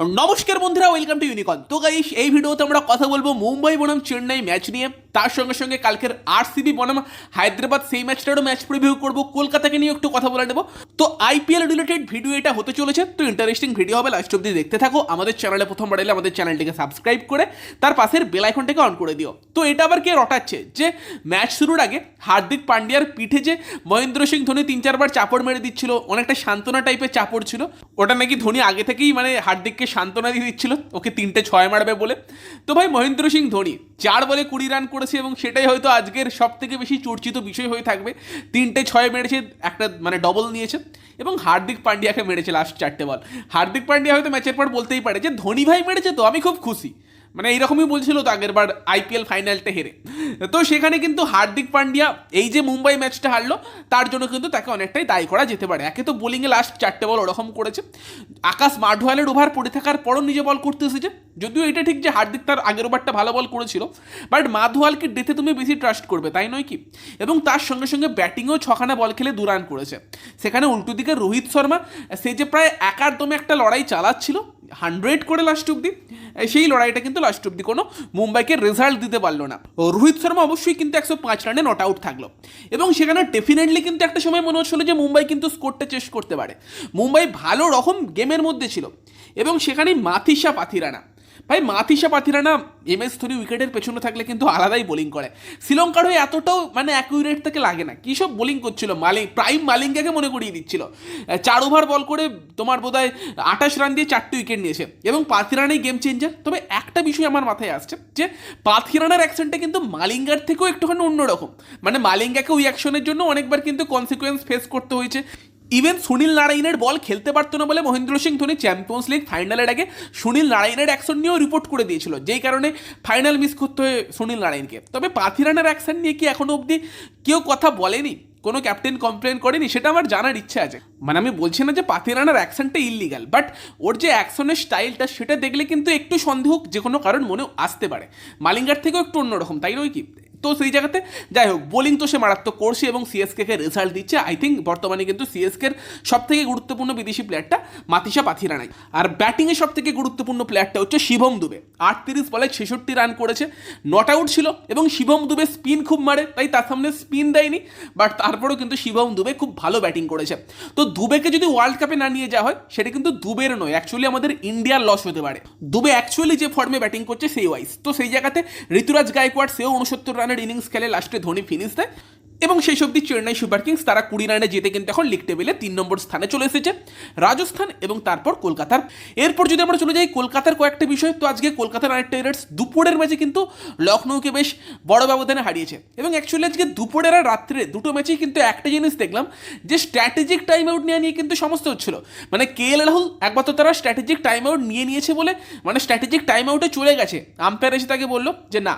নমস্কার বন্ধুরা welcome to ইউনিকন তো গাইস এই ভিডিওতে আমরা কথা বলব মুম্বাই বনাম চেন্নাই ম্যাচ নিয়ে। তার সঙ্গে সঙ্গে কালকের আরসিবি বনাম, হায়দ্রাবাদ সেই ম্যাচটারও ম্যাচ প্রিভিউ করব, কলকাতাকে নিয়ে একটু কথা বলে নেব। তো আইপিএল রিলেটেড ভিডিও এটা হতে চলেছে, তো ইন্টারেস্টিং ভিডিও হবে লাস্ট অব্দি দেখতে থাকো। আমাদের চ্যানেলে প্রথমবার এলে আমাদের চ্যানেলটিকে সাবস্ক্রাইব করে, তার পাশের বেল আইকনটাকে অন করে দিও। তো এটা আবার কে রটাচ্ছে? যে ম্যাচ শুরুর আগে হার্দিক পান্ডিয়ার পিঠে যে মহেন্দ্র সিং ধোনি তিন চারবার চাপড় মেরে দিচ্ছিল, অনেকটা সান্ত্বনা টাইপের চাপড় ছিল, ওটা নাকি ধোনি আগে থেকেই মানে হার্দিককে সান্ত্বনা দিয়ে দিচ্ছিল, ওকে তিনটে ছয় মারবে বলে। তো ভাই মহেন্দ্র সিং ধোনি, চার বলে কুড়ি রান করেছে এবং সেটাই হয়তো আজকের সব থেকে বেশি চর্চিত বিষয় হয়ে থাকবে। তিনটে ছয় মেরেছে, একটা মানে ডবল নিয়েছে এবং হার্দিক পান্ডিয়াকে মেরেছে লাস্ট চারটে বল হার্দিক পান্ডিয়া হয়তো ম্যাচের পর বলতেই পারে যে, ধোনি ভাই মেরেছে তো, আমি খুব খুশি। মানে এইরকমই বলছিল তো আগের বার আইপিএল ফাইনালটা হেরে। তো সেখানে কিন্তু হার্দিক পান্ডিয়া এই যে মুম্বাই ম্যাচটা হারলো, তার জন্য কিন্তু তাকে অনেকটাই দায়ী করা যেতে পারে। একে তো বোলিংয়ে লাস্ট চারটে বল ওরকম করেছে। আকাশ মাঠওয়ালের ওভার পড়ে থাকার পরও নিজে বল করতে এসেছে। যদিও এটা ঠিক যে হার্দিক তার আগের ওভারটা ভালো বল করেছিল বাট মাধওয়ালকে ডেথে তুমি বেশি ট্রাস্ট করবে, তাই নয় কি? এবং তার সঙ্গে সঙ্গে ব্যাটিংয়েও ছখানা বল খেলে দু রান করেছে। সেখানে উল্টো দিকে রোহিত শর্মা, সে যে প্রায় একার দমে একটা লড়াই চালাচ্ছিল হান্ড্রেড করে লাস্ট অব্দি সেই লড়াইটা কিন্তু লাস্ট অব্দি কোনো মুম্বাইকে রেজাল্ট দিতে পারল না। রোহিত শর্মা অবশ্যই কিন্তু একশো পাঁচ রানে নট আউট থাকল। এবং সেখানে ডেফিনেটলি কিন্তু একটা সময় মনে হচ্ছিল যে মুম্বাই কিন্তু স্কোরটা চেস করতে পারে। মুম্বাই ভালো রকম গেমের মধ্যে ছিল। এবং সেখানে মাথিসা পাথিরানা। ভাই মাথিসা পাথিরানা এম এস ধোনি উইকেটের পেছনে থাকলে কিন্তু আলাদাই বোলিং করে। শ্রীলঙ্কার হয়ে এতটাও মানে অ্যাকুরেট থেকে লাগে না। কী সব বোলিং করছিল? মালিং প্রাইম মালিঙ্গাকে মনে করিয়ে দিচ্ছিল। চার ওভার বল করে তোমার বোধহয় আঠাশ রান দিয়ে চারটে উইকেট নিয়েছে। এবং পাথিরানাই গেম চেঞ্জার তবে একটা বিষয় আমার মাথায় আসছে যে পাথিরানার অ্যাকশনটা কিন্তু মালিঙ্গার থেকেও একটুখানি অন্যরকম। মানে মালিঙ্গাকে ওই অ্যাকশনের জন্য অনেকবার কিন্তু কনসিকুয়েন্স ফেস করতে হয়েছে। ইভেন সুনীল নারায়ণের বল খেলতে পারতো না বলে মহেন্দ্র সিং ধোনি চ্যাম্পিয়ন্স লিগ ফাইনালের আগে সুনীল নারায়ণের অ্যাকশন নিয়েও রিপোর্ট করে দিয়েছিল। যেই কারণে ফাইনাল মিস করতে হয় সুনীল নারায়ণকে তবে পাথিরানার অ্যাকশন নিয়ে কি এখনও অবধি কেউ কথা বলেনি? কোনো ক্যাপ্টেন কমপ্লেন করেনি? সেটা আমার জানার ইচ্ছা আছে। মানে আমি বলছি না যে পাথিরানার অ্যাকশনটা ইলিগাল বাট ওর যে অ্যাকশনের স্টাইলটা সেটা দেখলে কিন্তু একটু সন্দেহ যে কোনো কারণ মনে আসতে পারে। মালিঙ্গার থেকেও একটু অন্যরকম, তাই নয় কি? তো সেই জায়গাতে, যাই হোক বোলিং তো সে মারাত্মক করছে এবং সিএসকে কে রেজাল্ট দিচ্ছে। আই থিঙ্ক বর্তমানে কিন্তু সিএসকের সব থেকে গুরুত্বপূর্ণ বিদেশি প্লেয়ারটা মাতিসা পাথিরানাই। আর ব্যাটিংয়ে সব থেকে গুরুত্বপূর্ণ প্লেয়ারটা হচ্ছে শিবম দুবে। আটত্রিশ বলে ছেষট্টি রান করেছে নট আউট ছিল এবং শিবম দুবে স্পিন খুব মারে, তাই তার সামনে স্পিন দেয়নি। বাট তারপরেও কিন্তু শিবম দুবে খুব ভালো ব্যাটিং করেছে। তো দুবেকে যদি ওয়ার্ল্ড কাপে না নিয়ে যাওয়া হয়, সেটা কিন্তু দুবের নয় অ্যাকচুয়ালি আমাদের ইন্ডিয়ার লস হতে পারে। দুবে অ্যাকচুয়ালি যে ফর্মে ব্যাটিং করছে, সেই ওয়াইজ তো সেই জায়গাতে ঋতুরাজ গায়কোয়াড়, সেও উনসত্তর রানের ইনিংস খেলে লাস্টে ধোনি ফিনিশ দেয় এবং সেই সবদি চেন্নাই সুপার কিংস তারা কুড়ি রানে জিতে কিন্তু এখন লিগ টেবিলে তিন নম্বর স্থানে চলে এসেছে। রাজস্থান এবং তারপর কলকাতার। এরপর যদি আমরা চলে যাই কলকাতার কয়েকটা বিষয়, তো আজকে কলকাতার নাইট রাইডার্স দুপুরের ম্যাচে কিন্তু লখনৌকে বেশ বড় ব্যবধানে হারিয়েছে। এবং অ্যাকচুয়ালি আজকে দুপুরের আর রাত্রে দুটো ম্যাচেই কিন্তু একটা জিনিস দেখলাম, যে স্ট্র্যাটেজিক টাইম আউট নেওয়া নিয়ে কিন্তু সমস্ত হচ্ছিল। মানে কে এল রাহুল একমাত্র তারা স্ট্র্যাটেজিক টাইম আউট নিয়ে নিয়েছে বলে মানে স্ট্র্যাটেজিক টাইম আউটে চলে গেছে। আম্পায়ার এসে তাকে বলল যে, না,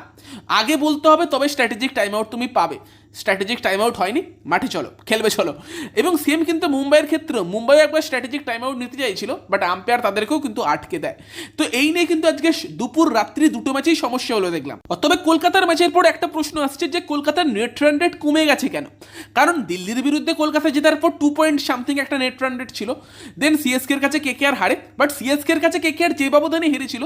আগে বলতে হবে, তবে স্ট্র্যাটেজিক টাইম আউট তুমি পাবে। স্ট্র্যাটেজিক টাইম আউট হয়নি, মাঠে চলো, খেলবে চলো। এবং সেম কিন্তু মুম্বাইয়ের ক্ষেত্রে, মুম্বাই একবার স্ট্র্যাটেজিক টাইম আউট নিতে চাইছিল বাট আম্পায়ার তাদেরকেও কিন্তু আটকে দেয়। তো এই নিয়ে কিন্তু আজকে দুপুর, রাত্রি দুটো ম্যাচেই সমস্যা হলো দেখলাম। তবে কলকাতার ম্যাচের পর একটা প্রশ্ন আসছে যে কলকাতার নেট রান রেট কমে গেছে কেন? কারণ দিল্লির বিরুদ্ধে কলকাতা জেতার পর টু পয়েন্ট সামথিং একটা নেট রান রেট ছিল। দেন সিএসকের কাছে কে কে আর হারে বাট সিএসকের কাছে কে কে আর যে ব্যবধানে হেরেছিল,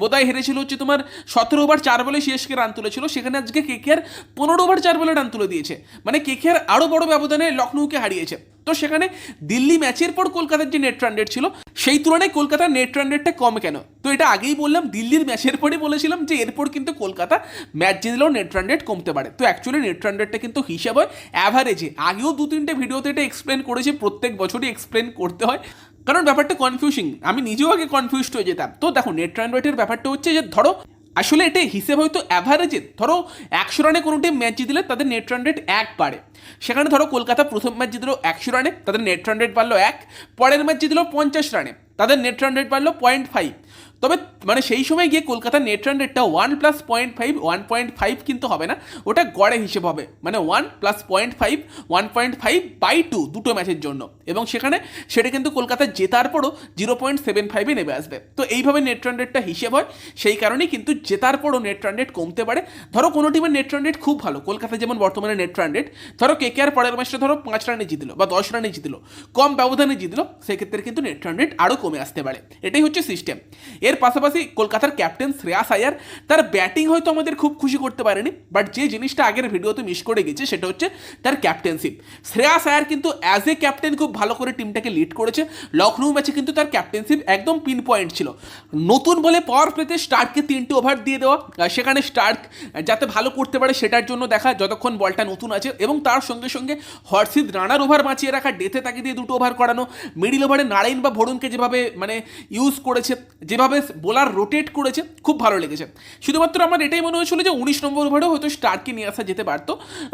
বোধহয় হেরেছিল হচ্ছে তোমার সতেরো ওভার চার বলে সিএসকে রান তুলেছিল, সেখানে আজকে কে কে আর পনেরো ওভার চার বলে রান তুলে দিয়েছে। মানে কেকেআর আরও বড় ব্যবধানে লখনৌকে হারিয়েছে। তো সেখানে দিল্লি ম্যাচের পর কলকাতার যে নেট রান ছিল, সেই তুলনায় কলকাতার নেট রান কম কেন? তো এটা আগেই বললাম, দিল্লির ম্যাচের পরে বলেছিলাম যে এরপর কিন্তু কলকাতা ম্যাচ জিতলেও নেট রান কমতে পারে। তো অ্যাকচুয়ালি নেট রান কিন্তু হিসাব হয় অ্যাভারেজে আগেও দু, তিনটে ভিডিওতে এটা এক্সপ্লেন করেছি, প্রত্যেক বছরই এক্সপ্লেন করতে হয়। কারণ ব্যাপারটা কনফিউজিং আমি নিজেও আগে কনফিউজড হয়ে যেতাম। তো দেখো নেট রান ব্যাপারটা হচ্ছে যে ধরো আসলে এটা হিসেব হয়তো অ্যাভারেজের ধরো, একশো রানে কোনো টিম ম্যাচ জিতলে তাদের নেট রান রেট এক বাড়ে। সেখানে ধরো, কলকাতা প্রথম ম্যাচ জিতলো একশো রানে তাদের নেট রান রেট বাড়লো এক। পরের ম্যাচ জিতলো পঞ্চাশ রানে তাদের নেট রান রেট বাড়লো পয়েন্ট ফাইভ তবে মানে সেই সময় গিয়ে কলকাতার নেট রান রেটটা one plus point five one point five কিন্তু হবে না। ওটা গড়ে হিসেব হবে। মানে one plus point five one point five by two দুটো ম্যাচের জন্য। এবং সেখানে সেটা কিন্তু কলকাতা জেতার পরও জিরো পয়েন্ট সেভেন ফাইভে নেমে আসবে। তো এইভাবে নেট রান রেটটা হিসেব হয়। সেই কারণেই কিন্তু জেতার পরও নেট রান রেট কমতে পারে। ধরো কোনো টিমের নেট রান রেট খুব ভালো। কলকাতা যেমন বর্তমানে নেট রান রেট ধরো কে কে আর পরের ম্যাচটা ধরো পাঁচ রানে জিতলো বা দশ রানে জিতলো। কম ব্যবধানে জিতলো। সেক্ষেত্রে কিন্তু নেট রান রেট আরও কমে আসতে পারে। এটাই হচ্ছে সিস্টেম এর পাশাপাশি কলকাতার ক্যাপ্টেন শ্রেয়াস আয়ার, তার ব্যাটিং হয়তো আমাদের খুব খুশি করতে পারেনি বাট যে জিনিসটা আগের ভিডিওতে মিস করে গেছে সেটা হচ্ছে তার ক্যাপ্টেনশিপ শ্রেয়াস আয়ার কিন্তু অ্যাজ এ ক্যাপ্টেন খুব ভালো করে টিমটাকে লিড করেছে লখনৌ ম্যাচে কিন্তু তার ক্যাপ্টেনশিপ একদম পিন পয়েন্ট ছিল। নতুন বলে পাওয়ার প্লেতে স্টার্ককে তিনটে ওভার দিয়ে দেওয়া সেখানে স্টার্ক যাতে ভালো করতে পারে সেটার জন্য দেখা যতক্ষণ বলটা নতুন আছে, এবং তার সঙ্গে সঙ্গে হর্ষিত রানার ওভার বাঁচিয়ে রাখা ডেথে তাকে দিয়ে দুটো ওভার করানো মিডিল ওভারে নারায়ণ বা ভরুণকে যেভাবে মানে ইউজ করেছে, যেভাবে বোলার রোটেট করেছে, খুব ভালো লেগেছে। শুধুমাত্র আমার এটাই মনে হয়েছিল যে উনিশ নম্বর ওভারেও হয়তো স্টারকে নিয়ে আসা যেতে পারতো।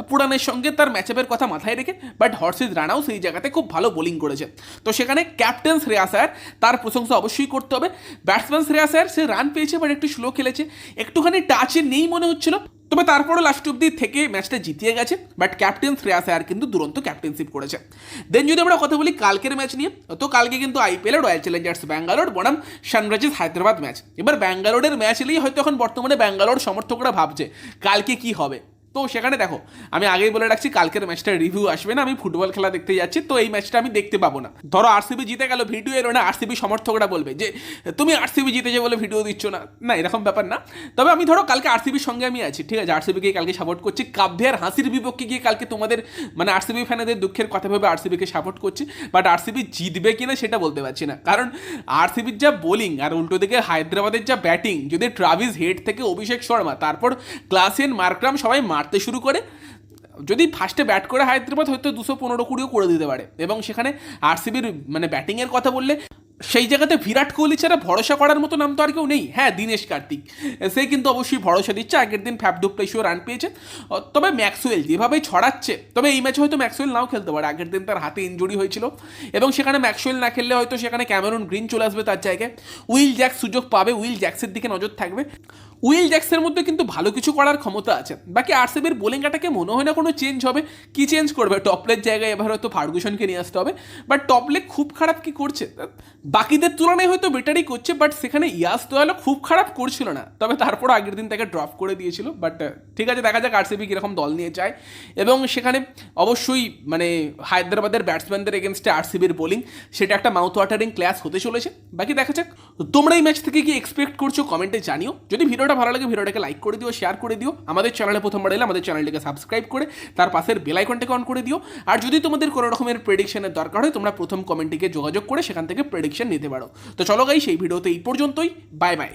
পুরানের সঙ্গে তার ম্যাচআপের কথা মাথায় রেখে বাট হর্সিস রানাও সেই জায়গাতে খুব ভালো বোলিং করেছে। তো সেখানে ক্যাপ্টেন শ্রেয়া স্যার তার প্রশংসা অবশ্যই করতে হবে। ব্যাটসম্যান শ্রেয়া স্যার সে রান পেয়েছে বাট একটু স্লো খেলেছে। একটুখানি টাচে নেই মনে হচ্ছিল। তবে তারপরও লাস্ট অব্দি থেকে ম্যাচটা জিতিয়ে গেছে বাট ক্যাপ্টেন শ্রেয়াস আয়ার কিন্তু দুরন্ত ক্যাপ্টেনশিপ করেছে। দেন যদি আমরা কথা বলি কালকের ম্যাচ নিয়ে, তো কালকে কিন্তু আইপিএলে রয়্যাল চ্যালেঞ্জার্স ব্যাঙ্গালোর বনাম সানরাইজার্স হায়দ্রাবাদ ম্যাচ এবার ব্যাঙ্গালোরের ম্যাচ এলেই হয়তো এখন বর্তমানে ব্যাঙ্গালোর সমর্থকরা ভাবছে, কালকে কি হবে? তো সেখানে দেখো, আমি আগেই বলে রাখছি, কালকের ম্যাচটার রিভিউ আসবে না, আমি ফুটবল খেলা দেখতে যাচ্ছি, তো এই ম্যাচটা আমি দেখতে পাবো না। ধরো আরসিবি জিতে গেল, ভিডিও এলো না আরসিবি সমর্থকরা বলবে যে, তুমি আরসিবি জিতেছে বলে ভিডিও দিচ্ছ না। না, এরকম ব্যাপার না। তবে আমি ধরো, কালকে আরসিবির সঙ্গে আমি আছি, ঠিক আছে? আরসিবিকে কালকে সাপোর্ট করছি, কাব্যের হাসির বিপক্ষে গিয়ে কালকে তোমাদের মানে আরসিবি ফ্যানেদের দুঃখের কথা ভেবে আরসিবিকে সাপোর্ট করছি বাট আরসিবি জিতবে কিনা সেটা বলতে পারছি না। কারণ আরসিবির যা বোলিং আর উল্টো দিকে হায়দ্রাবাদের যা ব্যাটিং যদি ট্রাভিস হেড থেকে অভিষেক শর্মা, তারপর ক্লাসেন মার্করাম সবাই মারতে শুরু করে, যদি ফার্স্টে ব্যাট করে হায়দ্রাবাদ হয়তো দুশো পনেরো কুড়িও করে দিতে পারে। এবং সেখানে আরসিবির মানে ব্যাটিংয়ের কথা বললে, সেই জায়গাতে বিরাট কোহলি ছাড়া ভরসা করার মতো নাম তো আর কেউ নেই। হ্যাঁ দীনেশ কার্তিক। সে কিন্তু অবশ্যই ভরসা দিচ্ছে। আগের দিন ফ্যাপ ডুপ্লেসিও রান পেয়েছে। তবে ম্যাক্সওয়েল যেভাবে ছড়াচ্ছে, তবে এই ম্যাচে হয়তো ম্যাক্সওয়েল নাও খেলতে পারে। আগের দিন তার হাতে ইঞ্জুরি হয়েছিল। এবং সেখানে ম্যাক্সওয়েল না খেললে হয়তো সেখানে ক্যামেরন গ্রিন চলে আসবে তার জায়গায়। উইল জ্যাক্স সুযোগ পাবে। উইল জ্যাক্সের দিকে নজর থাকবে। উইল জ্যাক্সের মধ্যে কিন্তু ভালো কিছু করার ক্ষমতা আছে। বাকি আরসিবির বোলিং অ্যাটাকে মনে হয় না কোনো চেঞ্জ হবে। কি চেঞ্জ করবে? টপলের জায়গায় এবার হয়তো ফার্গুসনকে নিয়ে আসতে হবে। বাট টপলে খুব খারাপ কি করছে? বাকিদের তুলনায় হয়তো বেটারই করছে বাট সেখানে ইয়াস দোয়ালও খুব খারাপ করছিল না। তবে তারপর আগের দিন তাকে ড্রপ করে দিয়েছিল। বাট ঠিক আছে, দেখা যাক আরসিবি কীরকম দল নিয়ে যায়। এবং সেখানে অবশ্যই মানে হায়দ্রাবাদের ব্যাটসম্যানদের এগেনস্টে আরসিবির বোলিং, সেটা একটা মাউথ ওয়াটারিং ক্লাস হতে চলেছে। বাকি দেখা যাক, তোমরা এই ম্যাচ থেকে কি এক্সপেক্ট করছ? কমেন্টে জানিও। যদি ভিডিওটা ভালো লাগে, ভিডিওটাকে লাইক করে দিও শেয়ার করে দিও। আমাদের চ্যানেলে প্রথমবার এলে আমাদের চ্যানেলটিকে সাবস্ক্রাইব করে, তার পাশের বেল আইকনটাকে অন করে দিও। আর যদি তোমাদের কোনো রকমের প্রেডিকশনের দরকার হয়, তোমরা প্রথম কমেন্টটিকে যোগাযোগ করে সেখান থেকে প্রেডিকশন নিতে পারো। তো চলো গাই সেই ভিডিওতে এই পর্যন্তই। Bye bye